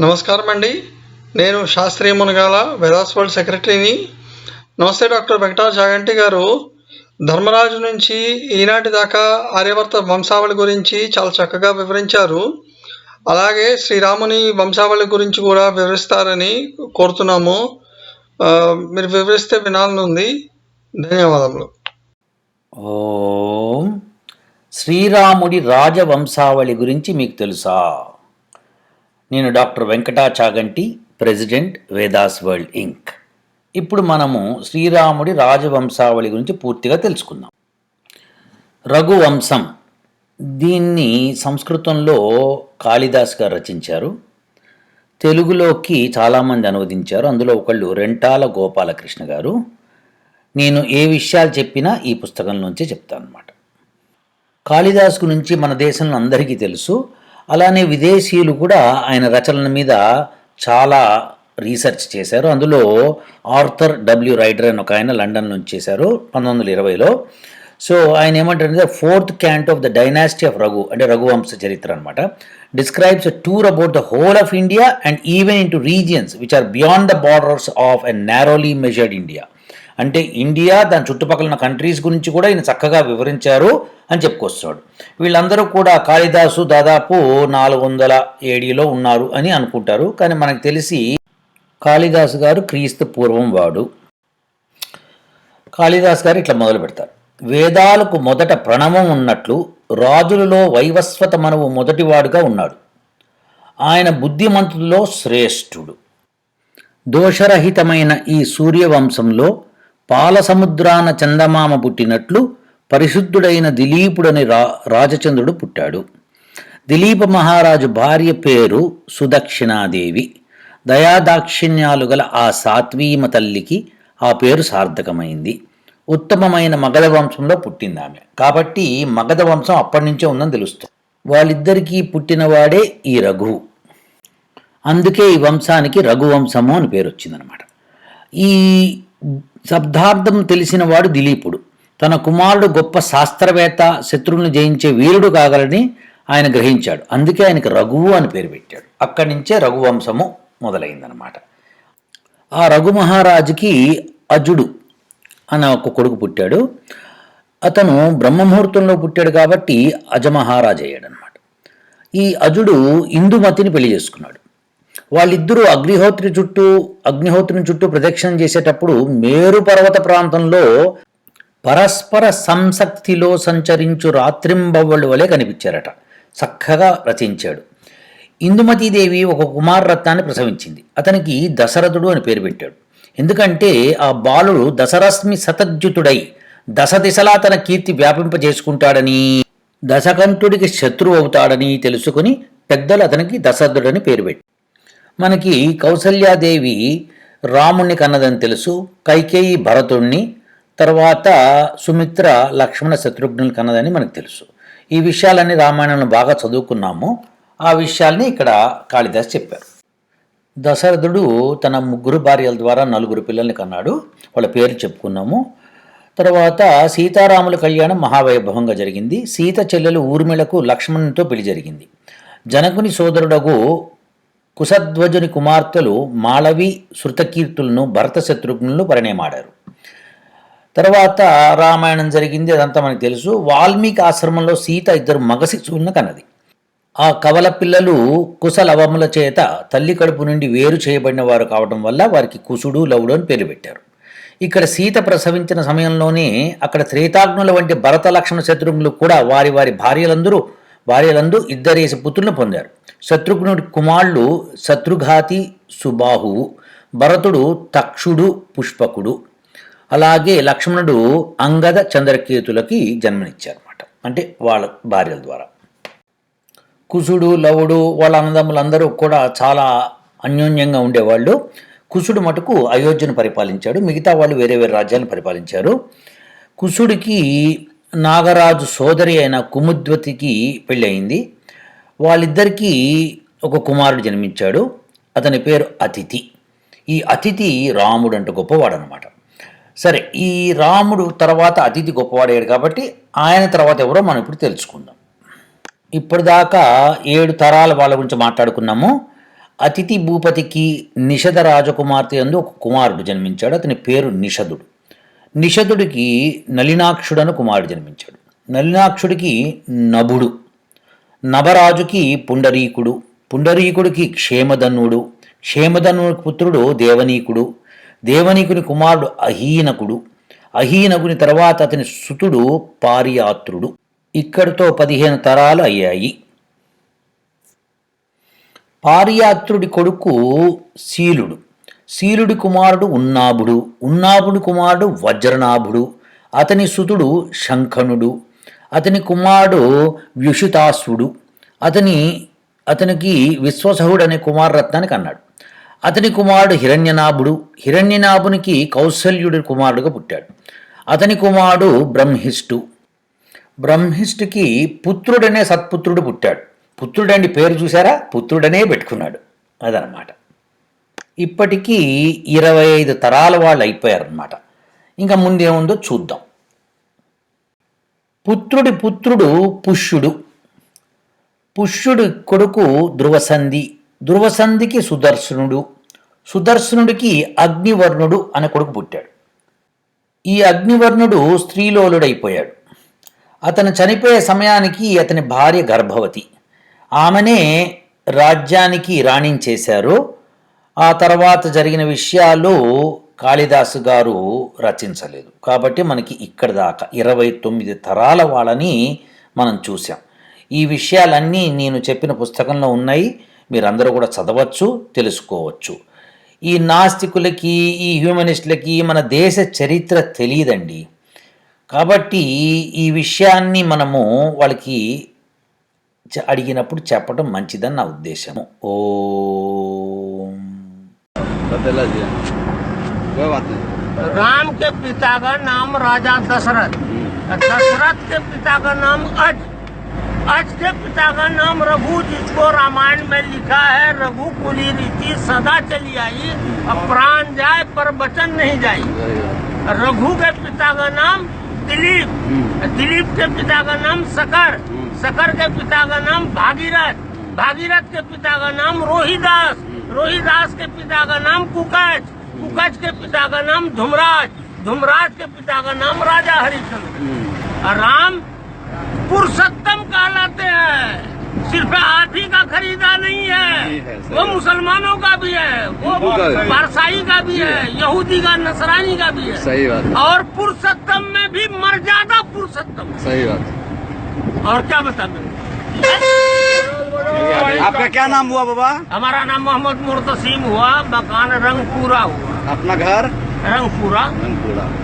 నమస్కారం అండి నేను శాస్త్రీయ మునగాల వెదాస్ వరల్డ్ సెక్రటరీని. నమస్తే డాక్టర్ వెంకటా జాగంటి గారు. ధర్మరాజు నుంచి ఈనాటి దాకా ఆర్యవర్త వంశావళి గురించి చాలా చక్కగా వివరించారు. అలాగే శ్రీరాముని వంశావళి గురించి కూడా వివరిస్తారని కోరుతున్నాము. మీరు వివరిస్తే వినాలనుంది. ధన్యవాదములు. ఓ శ్రీరాముడి రాజవంశావళి గురించి మీకు తెలుసా? నేను doctor Venkata Chaganti president Vedas world inc. ఇప్పుడు మనము శ్రీరాముడి రాజవంశావళి గురించి పూర్తిగా తెలుసుకుందాం. రఘువంశం. దీన్ని సంస్కృతంలో కాళిదాస్ గారు రచించారు. తెలుగులోకి చాలామంది అనువదించారు. అందులో ఒకళ్ళు రెంటాల గోపాలకృష్ణ గారు. నేను ఏ విషయాలు చెప్పినా ఈ పుస్తకం నుంచే చెప్తాను అనమాట కాళిదాస్ గురించి మన దేశంలో అందరికీ తెలుసు. అలానే విదేశీయులు కూడా ఆయన రచనల మీద చాలా రీసెర్చ్ చేశారు. అందులో ఆర్థర్ డబ్ల్యూ రైడర్ అని ఒక ఆయన లండన్ నుంచి చేశారు పంతొమ్మిది వందల ఇరవైలో. సో ఆయన ఏమంటారంటే fourth canto of the dynasty of Raghu అంటే రఘువంశ చరిత్ర అనమాట describes tour about the whole of India and even into regions which are beyond the borders of a narrowly measured India. అంటే ఇండియా దాని చుట్టుపక్కల ఉన్న కంట్రీస్ గురించి కూడా ఈయన చక్కగా వివరించారు అని చెప్పుకొస్తాడు. వీళ్ళందరూ కూడా కాళిదాసు దాదాపు నాలుగు వందల ఏడీలో ఉన్నారు అని అనుకుంటారు. కానీ మనకు తెలిసి కాళిదాసు గారు క్రీస్తు పూర్వం వాడు. కాళిదాస్ గారు ఇట్లా మొదలు పెడతారు. వేదాలకు మొదట ప్రణవం ఉన్నట్లు రాజులలో వైవస్వత మనవు మొదటివాడుగా ఉన్నాడు. ఆయన బుద్ధిమంతుల్లో శ్రేష్ఠుడు. దోషరహితమైన ఈ సూర్యవంశంలో పాలసముద్రాన చందమామ పుట్టినట్లు పరిశుద్ధుడైన దిలీపుడని రా రాజచంద్రుడు పుట్టాడు. దిలీప మహారాజు భార్య పేరు సుదక్షిణాదేవి. దయాదాక్షిణ్యాలు గల ఆ సాత్వీమ తల్లికి ఆ పేరు సార్థకమైంది. ఉత్తమమైన మగధ వంశంలో పుట్టింది ఆమె కాబట్టి మగధ వంశం అప్పటి నుంచే ఉందని తెలుస్తుంది. వాళ్ళిద్దరికీ పుట్టినవాడే ఈ రఘువు అందుకే ఈ వంశానికి రఘువంశము అని పేరు వచ్చిందనమాట ఈ శబ్దార్థం తెలిసినవాడు దిలీపుడు. తన కుమారుడు గొప్ప శాస్త్రవేత్త శత్రువులను జయించే వీరుడు కాగలని ఆయన గ్రహించాడు. అందుకే ఆయనకు రఘువు అని పేరు పెట్టాడు. అక్కడి నుంచే రఘువంశము మొదలైందనమాట ఆ రఘు మహారాజుకి అజుడు అనే ఒక కొడుకు పుట్టాడు. అతను బ్రహ్మముహూర్తంలో పుట్టాడు కాబట్టి అజమహారాజు అయ్యాడనమాట ఈ అజుడు ఇందుమతిని పెళ్ళి చేసుకున్నాడు. వాళ్ళిద్దరూ అగ్నిహోత్రి చుట్టూ అగ్నిహోత్రుని చుట్టూ ప్రదక్షిణం చేసేటప్పుడు మేరు పర్వత ప్రాంతంలో పరస్పర సంసక్తిలో సంచరించు రాత్రింబవ్వళ్ళు వలె కనిపించారట. చక్కగా రచించాడు. ఇందుమతీదేవి ఒక కుమారరత్నాన్ని ప్రసవించింది. అతనికి దశరథుడు అని పేరు పెట్టాడు. ఎందుకంటే ఆ బాలుడు దశరశ్మి శతద్యుతుడై దశ దిశలా తన కీర్తి వ్యాపింపజేసుకుంటాడని దశకంఠుడికి శత్రువు అవుతాడని తెలుసుకుని పెద్దలు అతనికి దశరథుడని పేరు పెట్టారు. మనకి కౌసల్యాదేవి రాముణ్ణి కన్నదని తెలుసు కైకేయి భరతుణ్ణి తర్వాత సుమిత్ర లక్ష్మణ శత్రుఘ్నుని కన్నదని మనకు తెలుసు. ఈ విషయాలన్నీ రామాయణంలో బాగా చదువుకున్నాము. ఆ విషయాల్ని ఇక్కడ కాళిదాస్ చెప్పారు. దశరథుడు తన ముగ్గురు భార్యల ద్వారా నలుగురు పిల్లల్ని కన్నాడు. వాళ్ళ పేర్లు చెప్పుకున్నాము. తర్వాత సీతారాముల కళ్యాణం మహావైభవంగా జరిగింది. సీత చెల్లెలు ఊర్మిళకు లక్ష్మణునితో పెళ్ళి జరిగింది. జనకుని సోదరుడగు కుశధ్వజుని కుమార్తెలు మాళవి శృతకీర్తులను భరత శత్రుఘ్నులు పరిణయమాడారు. తర్వాత రామాయణం జరిగింది అదంతా మనకు తెలుసు. వాల్మీకి ఆశ్రమంలో సీత ఇద్దరు మగ శిశువులను కన్నది. ఆ కవల పిల్లలు కుశలవముల చేత తల్లి కడుపు నుండి వేరు చేయబడిన వారు కావడం వల్ల వారికి కుసుడు లవుడు అని పేరు పెట్టారు. ఇక్కడ సీత ప్రసవించిన సమయంలోనే అక్కడ త్రేతాగ్నుల వంటి భరత లక్షణ శత్రుఘ్నులు కూడా వారి వారి భార్యలందరూ భార్యలందు ఇద్దరేసి పుత్రులను పొందారు. శత్రుఘ్నుడి కుమారులు శత్రుఘాతి సుబాహువు భరతుడు తక్షుడు పుష్పకుడు అలాగే లక్ష్మణుడు అంగద చంద్రకేతులకి జన్మనిచ్చారన్నమాట. అంటే వాళ్ళ భార్యల ద్వారా. కుసుడు లవుడు వాళ్ళ అన్నదమ్ములందరూ కూడా చాలా అన్యోన్యంగా ఉండేవాళ్ళు. కుసుడు మటుకు అయోధ్యను పరిపాలించాడు. మిగతా వాళ్ళు వేరే వేరే రాజ్యాలను పరిపాలించారు. కుసుడికి నాగరాజు సోదరి అయిన కుముద్వతికి పెళ్ళి అయింది వాళ్ళిద్దరికీ ఒక కుమారుడు జన్మించాడు. అతని పేరు అతిథి. ఈ అతిథి రాముడు అంటే గొప్పవాడు అనమాట సరే ఈ రాముడు తర్వాత అతిథి గొప్పవాడయ్యాడు కాబట్టి ఆయన తర్వాత ఎవరో మనం ఇప్పుడు తెలుసుకుందాం. ఇప్పటిదాకా ఏడు తరాల వాళ్ళ గురించి మాట్లాడుకున్నాము. అతిథి భూపతికి నిషధ రాజకుమార్తె అందు ఒక కుమారుడు జన్మించాడు. అతని పేరు నిషధుడు నిషధుడికి నలినాక్షుడను కుమారుడు జన్మించాడు. నలినాక్షుడికి నభుడు నభరాజుకి పుండరీకుడు పుండరీకుడికి క్షేమధనుడు క్షేమధనుడి పుత్రుడు దేవనీకుడు దేవనీకుని కుమారుడు అహీనకుడు అహీనకుని తర్వాత అతని సుతుడు పారియాత్రుడు. ఇక్కడితో పదిహేను తరాలు అయ్యాయి. పారియాత్రుడి కొడుకు శీలుడు శీలుడి కుమారుడు ఉన్నాభుడు ఉన్నాభుడి కుమారుడు వజ్రనాభుడు అతని సుతుడు శంఖనుడు అతని కుమారుడు వ్యుషితాసుడు అతని అతనికి విశ్వసహుడు అనే కుమారరత్నానికి అన్నాడు అతని కుమారుడు హిరణ్యనాభుడు హిరణ్యనాభునికి కౌశల్యుడి కుమారుడుగా పుట్టాడు. అతని కుమారుడు బ్రహ్మిష్టు. బ్రహ్మిష్టుకి పుత్రుడనే సత్పుత్రుడు పుట్టాడు. పుత్రుడండి పేరు చూసారా పుత్రుడనే పెట్టుకున్నాడు. అదనమాట ఇప్పటికీ ఇరవై ఐదు తరాల వాళ్ళు అయిపోయారనమాట ఇంకా ముందేముందో చూద్దాం. పుత్రుడి పుత్రుడు పుష్యుడు. పుష్యుడి కొడుకు ధ్రువసంధి. ధ్రువసంధికి సుదర్శనుడు. సుదర్శనుడికి అగ్నివర్ణుడు అనే కొడుకు పుట్టాడు. ఈ అగ్నివర్ణుడు స్త్రీలోలుడైపోయాడు. అతను చనిపోయే సమయానికి అతని భార్య గర్భవతి. ఆమెనే రాజ్యానికి రాణించేశారు. ఆ తర్వాత జరిగిన విషయాలు కాళిదాసు గారు రచించలేదు. కాబట్టి మనకి ఇక్కడ దాకా ఇరవై తొమ్మిది తరాల వాళ్ళని మనం చూసాం ఈ విషయాలన్నీ నేను చెప్పిన పుస్తకంలో ఉన్నాయి. మీరందరూ కూడా చదవచ్చు తెలుసుకోవచ్చు. ఈ నాస్తికులకి ఈ హ్యూమనిస్టులకి మన దేశ చరిత్ర తెలియదండి. కాబట్టి ఈ విషయాన్ని మనము వాళ్ళకి అడిగినప్పుడు చెప్పడం మంచిదని నా ఉద్దేశము. ఓ बदला दिया कोई बात नहीं। राम के पिता का नाम राजा दशरथ। दशरथ के पिता का नाम अज। अज के पिता का नाम रघु जिसको रामायण में लिखा है रघु कुली रीति सदा चली आई अब प्राण जाए पर वचन नहीं जाई। रघु के पिता का नाम दिलीप। दिलीप के पिता का नाम सकर। सकर के पिता का नाम भागीरथ। भागीरथ के पिता का नाम रोहिदास। रोहिदास के पिता का नाम कुकच कुकच के पिता का नाम धुमराज धुमराज के पिता का नाम राजा हरिश्चंद्र और राम पुरुषोत्तम कहलाते हैं। सिर्फ़ आप ही का खरीदा नहीं है। वो मुसलमानों का भी है वो हिंदू का भी है। पारसाई का भी है यहूदी का नसरानी का भी है। सही बात। और पुरुषोत्तम में भी मर्यादा पुरुषोत्तम। सही बात। और क्या बता मैं आपका क्या नाम हुआ बाबा? हमारा नाम मोहम्मद मुर्तसीम हुआ मकान रंगपुरा हुआ। अपना घर? रंगपुरा। रंगपुरा।